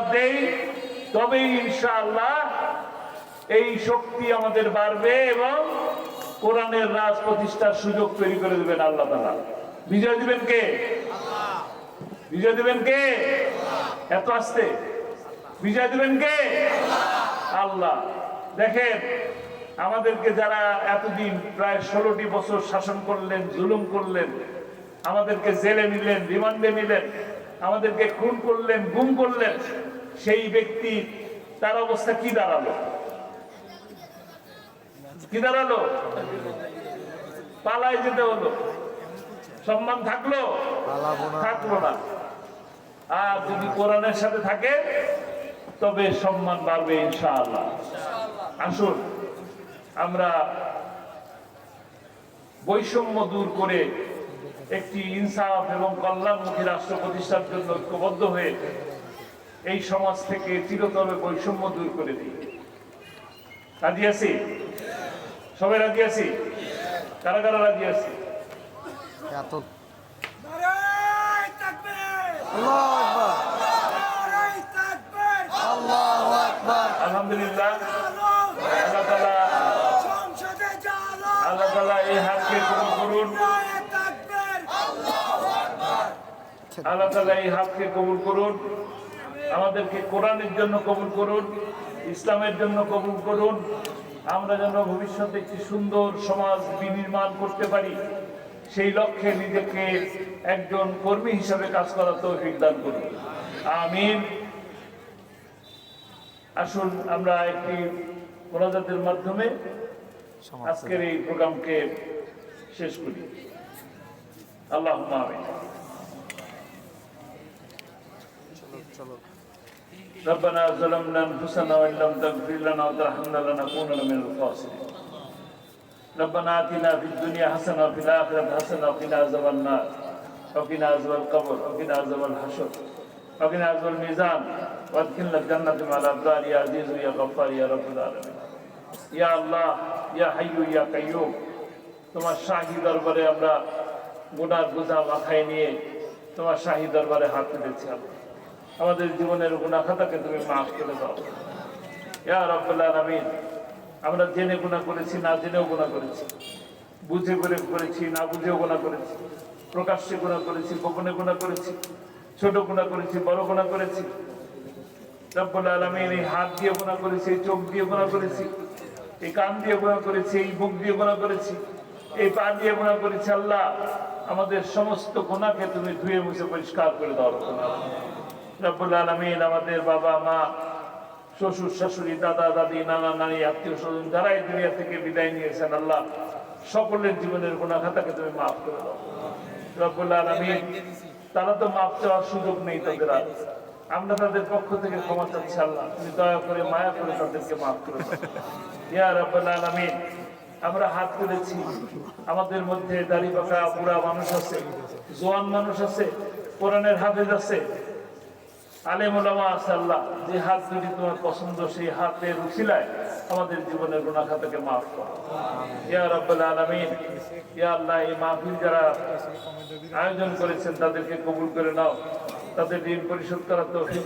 আওয়াজ দেই, তবেই ইনশাআল্লাহ এই শক্তি আমাদের বাড়বে এবং কোরআনের রাজ প্রতিষ্ঠার সুযোগ তৈরি করে দেবেন আল্লাহ তালা বিজয় দিবেন কে? বিজয় দিবেন কে? এত আসতে। বিজয় দিবেন কে? আল্লাহ। দেখেন, আমাদেরকে যারা এতদিন প্রায় ষোলোটি বছর শাসন করলেন, জুলুম করলেন, আমাদেরকে জেলে নিলেন, রিমান্ডে নিলেন আমাদেরকে খুন করলেন গুম করলেন সেই ব্যক্তি তার অবস্থা কি দাঁড়াল? কি দাঁড়াল? পালায় যেতে হলো। সম্মান থাকল? থাকল না। আর যদি কোরআনের সাথে থাকে তবে সম্মান বাড়বে ইনশাআল্লাহ। আসুন আমরা বৈষম্য দূর করে একটি ইনসাফ এবং কল্যাণমুখী রাষ্ট্র প্রতিষ্ঠার জন্য ঐক্যবদ্ধ হয়ে এই সমাজ থেকে চিরতরে বৈষম্য দূর করে দিই। রাজি আছি? সবাই রাজি আছি? কারা কারা রাজি আছি? আলহামদুলিল্লাহ। আল্লাহ তালা সংসদে আল্লাহ তালা এই হাতকে কবুল করুন। আল্লাহ তালা এই হাতকে কবুল করুন আমাদেরকে কোরআনের জন্য কবুল করুন ইসলামের জন্য কবুল করুন। আমরা যেন ভবিষ্যতে একটি সুন্দর সমাজ বিনির্মাণ করতে পারি সেই লক্ষ্যে নিজেকে একজন কর্মী হিসাবে কাজ করার তৌফিক দান করুন। আমিন। আসুন আমরা একটি মোনাজাতের মাধ্যমে আজকের এই প্রোগ্রামকে শেষ করি। আল্লাহ আমিন। চলো ربنا ظلمنا انفسنا وان لم تغفر لنا وترحمنا لنكونن من الخاسرين ربنا اتنا في الدنيا حسنه وفي الاخره حسنه وقنا عذاب النار وقنا عذاب القبر وقنا عذاب الحشر وقنا عذاب الميزان وادخلنا الجنه مع الابرار يا عزيز يا غفار يا رب العالمين يا الله يا حي يا قيوم তোমার শাহী দরবারে আমরা গুনার বোঝা মাথায় নিয়ে তোমার শাহী দরবারে হাত তুলেছি আল্লাহ আমাদের জীবনের গুণা খাতাকে তুমি মাফ করে দাও। ইয়া রব্বুল আলামিন, আমরা জেনে গুণা করেছি, না জেনেও গুণা করেছি। বুঝে করে করেছি, না বুঝেও গুণা করেছি। প্রকাশ্যে গুণা করেছি, গোপনে গুণা করেছি। ছোট গুণা করেছি, বড় গুণা করেছি। রব্বুল আলামিন, এই হাত দিয়ে গুণা করেছি চোখ দিয়ে গুণা করেছি। এই কান দিয়ে গুণা করেছি, এই মুখ দিয়ে গুণা করেছি। এই পা দিয়ে গুণা করেছি, আল্লাহ। আমাদের সমস্ত গুণাকে তুমি ধুয়ে মুছে পরিষ্কার করে দাও রব্বুল আলামিন। আমাদের বাবা, মা, শ্বশুর, শাশুড়ি, দাদা, দাদি, নানা, নানি, আত্মীয় স্বজন যারা এই দুনিয়া থেকে বিদায় নিয়েছেন, আল্লাহ সকলের জীবনের গুণা খাতাকে তুমি মাফ করে দাও। রব্বুল আলমিন, তারা তো মাফ চাওয়ার সুযোগ নেই তাদের আর। আমরা তাদের পক্ষ থেকে ক্ষমা চাচ্ছি, আল্লাহ, তুমি দয়া করে, মায়া করে তাদেরকে মাফ করে দাও। ইয়া রব্বুল আলমিন, আমরা হাত তুলেছি। আমাদের মধ্যে দাড়ি পাকা বুড়া মানুষ আছে, জোয়ান মানুষ আছে, কোরআনের হাফেজ আছে আলেম যে হাত দুটি তোমার পছন্দ সেই হাতের আমাদের জীবনের মাফ করো। ইয়া রাব্বুল আলামিন ইয়া আল্লাহ এই মাহফিল যারা আয়োজন করেছেন তাদেরকে কবুল করে নাও। তাদের ঋণ পরিশোধ করার দাও।